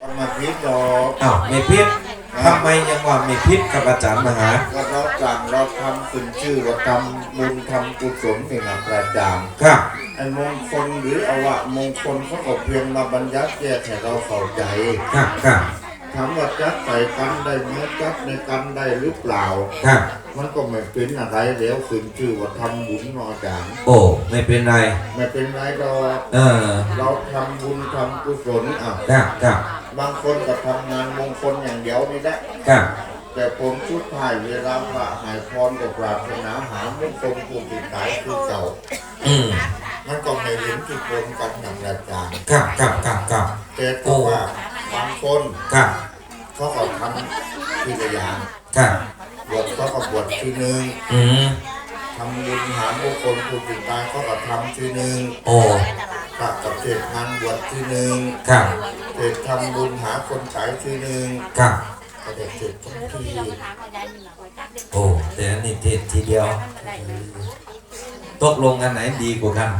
เอามาพิษดอกอ้าวไม่พิษทำไมยังว่าไม่พิษกับอาจารย์มหาก็เราสั่งเราทำขึ้นชื่อว่าทำบุญทำกุศลนี่นะประจามครับไอ้มงคลหรืออวะมงคลเขาก็เพียงมาบรรยัติแยกให้เราเข้าใจครับครับถามว่าจัดใส่กันได้ไหมจัดในกันได้หรือเปล่าครับมันก็ไม่เป็นอะไรแล้วขึ้นชื่อว่าทำบุญนอจางโอ้ไม่เป็นไร ไม่เป็นไรดอกเออ เราทำบุญทำกุศลอะครับครับ บางคนก็ทำงานมงคลอย่างเดียวนี่แหละครับ แต่ผมชุดถ่ายเวลาพระหายพรกับปรารถนาหามงคลผู้ติดตายคือเก่า อืมมันก็ไม่เห็นที่ตรงกันอย่างอาจารย์ครับครับครับครับแต่ก็ว่าบางคนครับเขาก็ทำทีละอย่างครับบวชเขาก็บวชทีหนึ่งอืมทำบุญหามงคลผู้ติดตายเขาก็ทำทีหนึ่งโอ้ พระกับเทศงานบวชทีหนึ่งครับเทศทำบุญหาคนขายทีหนึ่งครับก็ได้เทศทุกทีโอ้แต่อันนี้เทศทีเดียวตกลงกันไหนดีกว่ากัน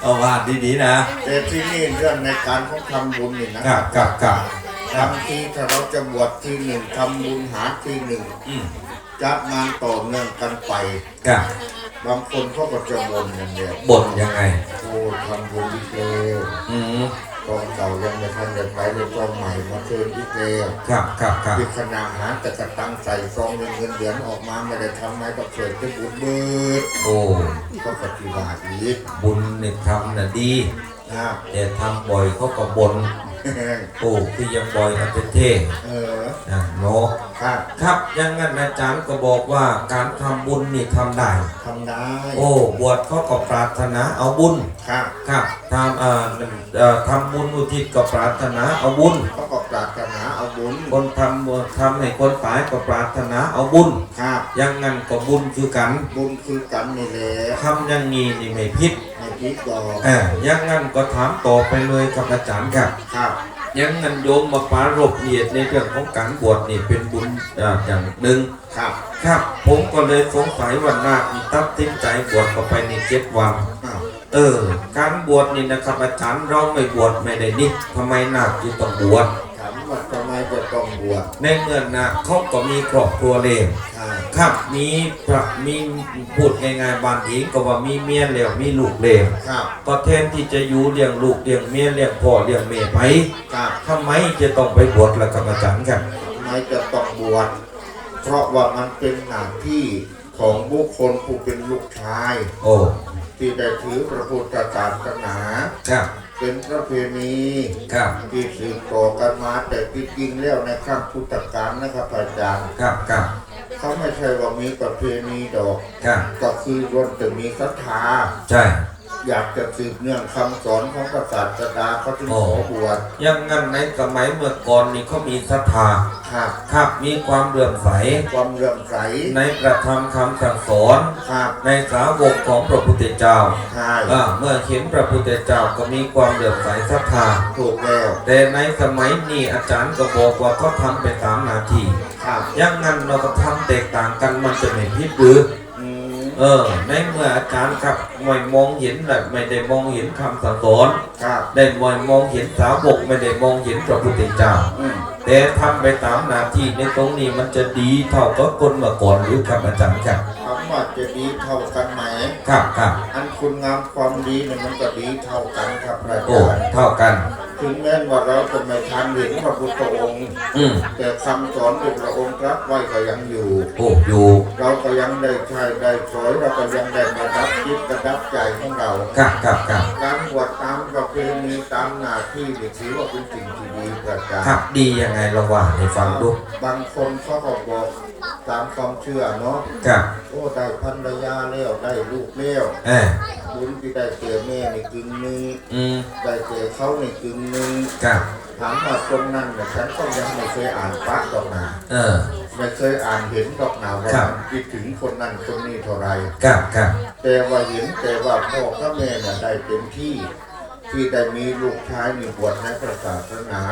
เอาว่าดีๆนะแต่ที่นี่เรื่องในการของทำบุญนี่นะครับครับครับทำทีถ้าเราจะบวชทีหนึ่งทำบุญหาทีหนึ่งอืมจัดงานต่อเนื่องกันไปครับ บางคนเขาก็จะบ่นอย่างเดียวบ่นยังไง โอ้ทำบุญอีกแล้วอืมกองเก่ายังไม่ทันจะไปเลยกองใหม่มาเชิญอีกแล้วครับครับครับที่ขนาดหาแต่กระตังใส่ซองเงินเงินเดือนออกมาไม่ได้ทำไงก็เกิดจะบุญเบิดโอ้ก็ปฏิบัติอีกบุญเนี่ยทำน่ะดีนะแต่ทำบ่อยเขาก็บ่น โอ้คือยังบ่อยนะเป็นเท่เออนะเนาะครับ ครับอยังงั้นอาจารย์ก็บอกว่าการทำบุญนี่ทำได้ทำได้ โอ้บวชเขาก็ปรารถนาเอาบุญ ครับ ครับทำเอ่อเอ่อทำบุญอุทิศก็ปรารถนาเอาบุญเขาก็ บุญคนทำบุญทำให้คนตายก็ปรารถนาเอาบุญครับอยังงั้นก็บุญคือกันบุญคือกันนี่แหละทำอย่างนี้นี่ไม่ผิดในพิษดอกเอออยังงั้นก็ถามต่อไปเลยครับอาจารย์ครับครับอยังงั้นโยมมาปรารบเหตุในเรื่องของการบวชนี่เป็นบุญอ่าอย่างหนึ่งครับ ครับผมก็เลยสงสัยว่านาคนี่ตัดสินใจบวชเข้าไปในเจ็ดวันอ้าวเออ การบวชนี่นะครับอาจารย์เราไม่บวชไม่ได้นี่ทำไมนาคจึงต้องบวช ถามว่าทำไมจะต้องบวชในเมื่อนาคเขาก็มีครอบครัวเลวใช่ครับมีพระมีพูดง่ายๆบางทีก็ว่ามีเมียเลวมีลูกเลวครับ ก็แทนที่จะอยู่เลี้ยงลูกเลี้ยงเมียเลี้ยงพ่อเลี้ยงแม่ไปครับทำไมจะต้องไปบวชล่ะครับอาจารย์ครับทำไมจะต้องบวชเพราะว่ามันเป็นหน้าที่ของบุคคลผู้เป็นลูกชาย โอ้ที่ได้ถือพระพุทธศาสนาครับ เป็นประเพณีครับที่สืบต่อกันมาแต่ที่จริงแล้วในครั้งพุทธกาลนะครับอาจารย์ครับครับเขาไม่ใช่ว่ามีประเพณีดอก ครับ ก็คือล้วนแต่มีศรัทธาใช่ อยากจะสืบเนื่องคำสอนของพระศาสดาเขาจึงโอ้ขอบวชอยังงั้นในสมัยเมื่อก่อนนี่เขามีศรัทธาครับครับมีความเลื่อมใส ความเลื่อมใส ในประธรรมคำสั่งสอนครับในสาวกของพระพุทธเจ้าใช่อ่าเมื่อเห็นพระพุทธเจ้าก็มีความเลื่อมใสศรัทธาถูกแล้ว แต่ในสมัยนี้อาจารย์ก็บอกว่าเขาทำไปตามหนาทีครับอยังงั้นเราก็ทำแตกต่างกันมันจะไม่ผิดหรืออืม เออ ในเมื่ออาจารย์ครับไม่มองเห็นแบบไม่ได้มองเห็นคำสั่งสอนครับได้มองมองเห็นสาวกไม่ได้มองเห็นพระพุทธเจ้าอืมแต่ทำไปตามหน้าที่ในตรงนี้มันจะดีเท่ากับคนเมื่อก่อนหรือครับอาจารย์ครับคำว่าจะดีเท่ากันไหมครับครับอันคุณงามความดีเนี่ยมันก็ดีเท่ากันครับพระอาโอ้จารย์เท่ากัน ถึงแม้ว่าเราจะไม่ทันเห็นพระพุทธองค์อืมแต่คำสอนที่พระองค์ตรัสไว้ก็ยังอยู่ โอ้อยู่เราก็ยังได้ใช้ได้สอยเราก็ยังได้มาดับจิตกระดับใจของเรา ครับครับครับการบวชตามประเพณีตามหน้าที่นี่ถือว่าเป็นสิ่งที่ดีประกาครัรบดียังไงลองว่าให้ฟังดูบางคนเขาก็บอก ตามความเชื่อเนาะครับโอ้ได้ภรรยาแล้วได้ลูกแล้วเออบุญที่ได้เสียแม่นี่กึ่งหนึงอืมได้เสียเขานี่กึ่งหนึงครับถามว่าตรงนั้นเนี่ยฉันก็ยังไม่เคยอ่านพระดอกนาเออ ไม่เคยอ่านเห็นดอกนาว่าครับ มันคิดถึงคนนั้นคนนี้เท่าไหร ครับครับแต่ว่าเห็นแต่ว่าพ่อกับแม่เนี่ยได้เต็มที่ ที่ได้มีลูกชายมีบวชในพระศาสนา